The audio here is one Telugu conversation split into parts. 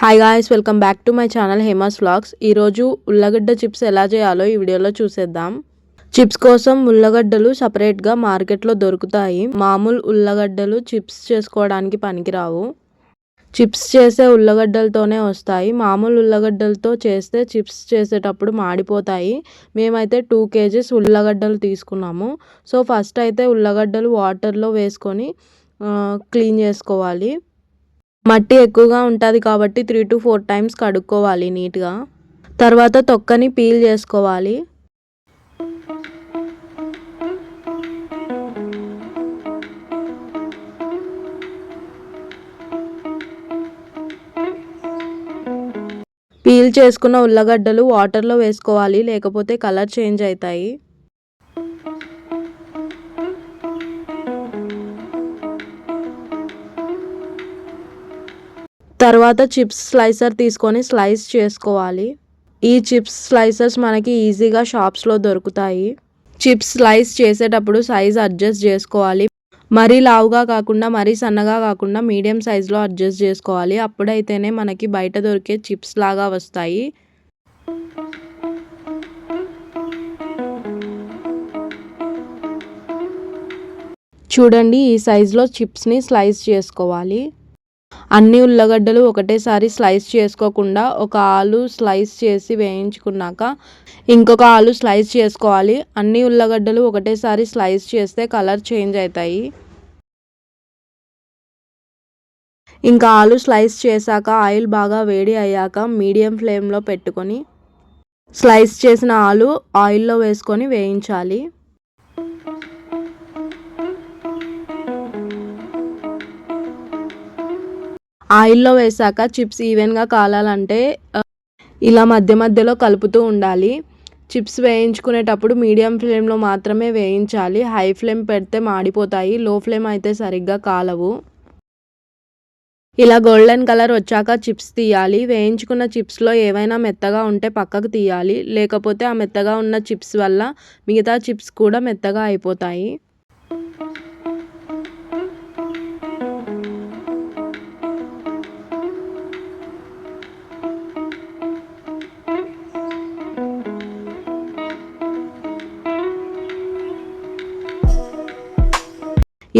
Hi guys welcome back to my channel Hema's vlogs ఈరోజు ఉల్లగడ్డ చిప్స్ ఎలా చేయాలో ఈ వీడియోలో చూసేద్దాం. చిప్స్ కోసం ఉల్లగడ్డలు సపరేట్గా మార్కెట్లో దొరుకుతాయి. మామూలు ఉల్లగడ్డలు చిప్స్ చేసుకోవడానికి పనికిరావు. చిప్స్ చేసే ఉల్లగడ్డలతోనే వస్తాయి. మామూలు ఉల్లగడ్డలతో చేస్తే చిప్స్ చేసేటప్పుడు మాడిపోతాయి. మేమైతే టూ కేజీస్ ఉల్లగడ్డలు తీసుకున్నాము. సో ఫస్ట్ అయితే ఉల్లగడ్డలు వాటర్లో వేసుకొని క్లీన్ చేసుకోవాలి. మట్టి ఎక్కువగా ఉంటుంది కాబట్టి త్రీ టు ఫోర్ టైమ్స్ కడుక్కోవాలి నీట్గా. తర్వాత తొక్కని పీల్ చేసుకోవాలి. పీల్ చేసుకున్న ఉల్లగడ్డలు వాటర్లో వేసుకోవాలి లేకపోతే కలర్ చేంజ్ అవుతాయి. తర్వాత చిప్స్ స్లైసర్ తీసుకొని స్లైస్ చేసుకోవాలి. ఈ చిప్స్ స్లైసర్స్ మనకి ఈజీగా షాప్స్లో దొరుకుతాయి. చిప్స్ స్లైస్ చేసేటప్పుడు సైజ్ అడ్జస్ట్ చేసుకోవాలి. మరీ లావుగా కాకుండా మరీ సన్నగా కాకుండా మీడియం సైజులో అడ్జస్ట్ చేసుకోవాలి. అప్పుడైతేనే మనకి బయట దొరికే చిప్స్ లాగా వస్తాయి. చూడండి ఈ సైజులో చిప్స్ని స్లైస్ చేసుకోవాలి. అన్ని ఉల్లగడ్డలు ఒకటేసారి స్లైస్ చేసుకోకుండా ఒక ఆలు స్లైస్ చేసి వేయించుకున్నాక ఇంకొక ఆలు స్లైస్ చేసుకోవాలి. అన్ని ఉల్లగడ్డలు ఒకటేసారి స్లైస్ చేస్తే కలర్ చేంజ్ అవుతాయి. ఇంకా ఆలు స్లైస్ చేశాక ఆయిల్ బాగా వేడి అయ్యాక మీడియం ఫ్లేమ్లో పెట్టుకొని స్లైస్ చేసిన ఆలు ఆయిల్లో వేసుకొని వేయించాలి. ఆయిల్లో వేసాక చిప్స్ ఈవెన్గా కాలాలంటే ఇలా మధ్య మధ్యలో కలుపుతూ ఉండాలి. చిప్స్ వేయించుకునేటప్పుడు మీడియం ఫ్లేమ్లో మాత్రమే వేయించాలి. హై ఫ్లేమ్ పెడితే మాడిపోతాయి. లో ఫ్లేమ్ అయితే సరిగ్గా కాలవు. ఇలా గోల్డెన్ కలర్ వచ్చాక చిప్స్ తీయాలి. వేయించుకున్న చిప్స్లో ఏవైనా మెత్తగా ఉంటే పక్కకు తీయాలి. లేకపోతే ఆ మెత్తగా ఉన్న చిప్స్ వల్ల మిగతా చిప్స్ కూడా మెత్తగా అయిపోతాయి.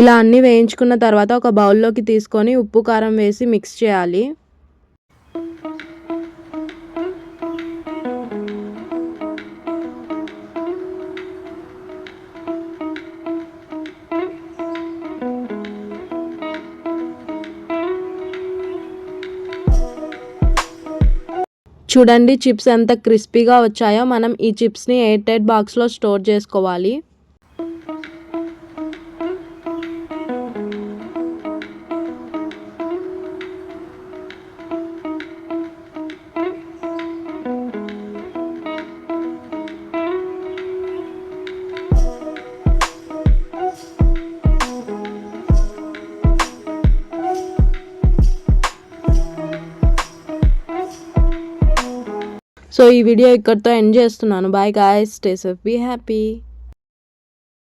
ఇలా అన్నీ వేయించుకున్న తర్వాత ఒక బౌల్లోకి తీసుకొని ఉప్పు కారం వేసి మిక్స్ చేయాలి. చూడండి చిప్స్ ఎంత క్రిస్పీగా వచ్చాయో. మనం ఈ చిప్స్ని ఎయిర్ టైట్ బాక్స్లో స్టోర్ చేసుకోవాలి. సో ఈ వీడియో ఇక్కడితో ఎండ్ చేస్తున్నాను. Bye guys stay safe be happy